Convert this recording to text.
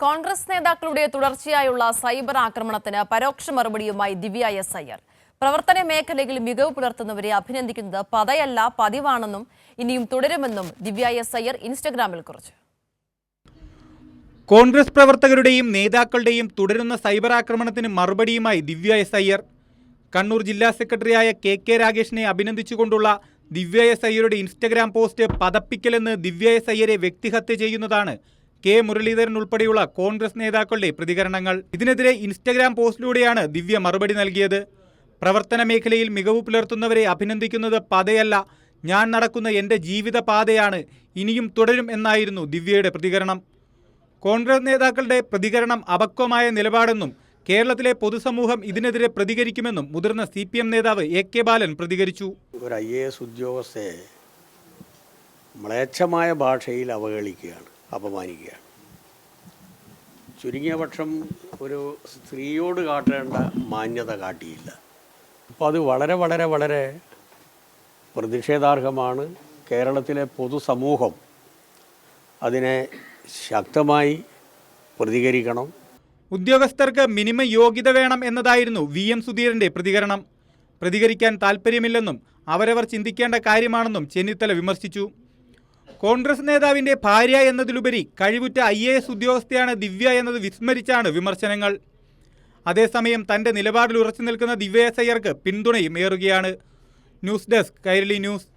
കോൺഗ്രസ് നേതാക്കളുടെ തുടർച്ചയായുള്ള സൈബർ ആക്രമണത്തിന് പരോക്ഷ മറുപടിയുമായി ദിവ്യ എസ് അയ്യർ പ്രവർത്തന മേഖലയിൽ മികവ് പുലർത്തുന്നവരെ അഭിനന്ദിക്കുന്നത് പതയല്ല പതിവാണെന്നും ഇനിയും തുടരുമെന്നും ദിവ്യ എസ് അയ്യർ ഇൻസ്റ്റഗ്രാമിൽ കുറിച്ചു. കോൺഗ്രസ് പ്രവർത്തകരുടെയും നേതാക്കളുടെയും തുടരുന്ന സൈബർ ആക്രമണത്തിന് മറുപടിയുമായി ദിവ്യ എസ് അയ്യർ കണ്ണൂർ ജില്ലാ സെക്രട്ടറിയായ കെ കെ രാഗേഷിനെ അഭിനന്ദിച്ചുകൊണ്ടുള്ള ദിവ്യ എസ് അയ്യരുടെ ഇൻസ്റ്റഗ്രാം പോസ്റ്റ് പതപ്പിക്കലെന്ന് ദിവ്യ എസ് അയ്യരെ വ്യക്തിഹത്യ ചെയ്യുന്നതാണ് കെ. മുരളീധരൻ ഉൾപ്പെടെയുള്ള കോൺഗ്രസ് നേതാക്കളുടെ പ്രതികരണങ്ങൾ. ഇതിനെതിരെ ഇൻസ്റ്റഗ്രാം പോസ്റ്റിലൂടെയാണ് ദിവ്യ മറുപടി നൽകിയത്. പ്രവർത്തന മേഖലയിൽ മികവ് പുലർത്തുന്നവരെ അഭിനന്ദിക്കുന്നത് പതയല്ല. ഞാൻ നടക്കുന്ന എന്റെ ജീവിത പാതയാണ്. ഇനിയും തുടരും എന്നായിരുന്നു ദിവ്യയുടെ പ്രതികരണം. കോൺഗ്രസ് നേതാക്കളുടെ പ്രതികരണം അപക്വമായ നിലപാടെന്നും കേരളത്തിലെ പൊതുസമൂഹം ഇതിനെതിരെ പ്രതികരിക്കുമെന്നും മുതിർന്ന സി പി എം നേതാവ് എ കെ ബാലൻ പ്രതികരിച്ചു. ഒരു ഐ എ എസ് ഉദ്യോഗസ്ഥയെ മ്ലേച്ഛമായ ഭാഷയിൽ അവഹേളിക്കുകയാണ്. അപമാനിക്കുകയാണ് ചുരുങ്ങിയ പക്ഷം ഒരു സ്ത്രീയോട് കാട്ടേണ്ട മാന്യത കാട്ടിയില്ല. അപ്പോൾ അത് വളരെ വളരെ വളരെ പ്രതിഷേധാർഹമാണ്. കേരളത്തിലെ പൊതുസമൂഹം അതിനെ ശക്തമായി പ്രതികരിക്കണം. ഉദ്യോഗസ്ഥർക്ക് മിനിമം യോഗ്യത വേണം എന്നതായിരുന്നു വി എം സുധീരന്റെ പ്രതികരണം. പ്രതികരിക്കാൻ താൽപ്പര്യമില്ലെന്നും അവരവർ ചിന്തിക്കേണ്ട കാര്യമാണെന്നും ചെന്നിത്തല വിമർശിച്ചു. കോൺഗ്രസ് നേതാവിന്റെ ഭാര്യ എന്നതിലുപരി കഴിവുറ്റ ഐ എ എസ് ഉദ്യോഗസ്ഥയാണ് ദിവ്യ എന്നത് വിസ്മരിച്ചാണ് വിമർശനങ്ങൾ. അതേസമയം തന്റെ നിലപാടിൽ ഉറച്ചു നിൽക്കുന്ന ദിവ്യ എസ് അയ്യർക്ക് പിന്തുണയും ഏറുകയാണ്. News desk Kairali news.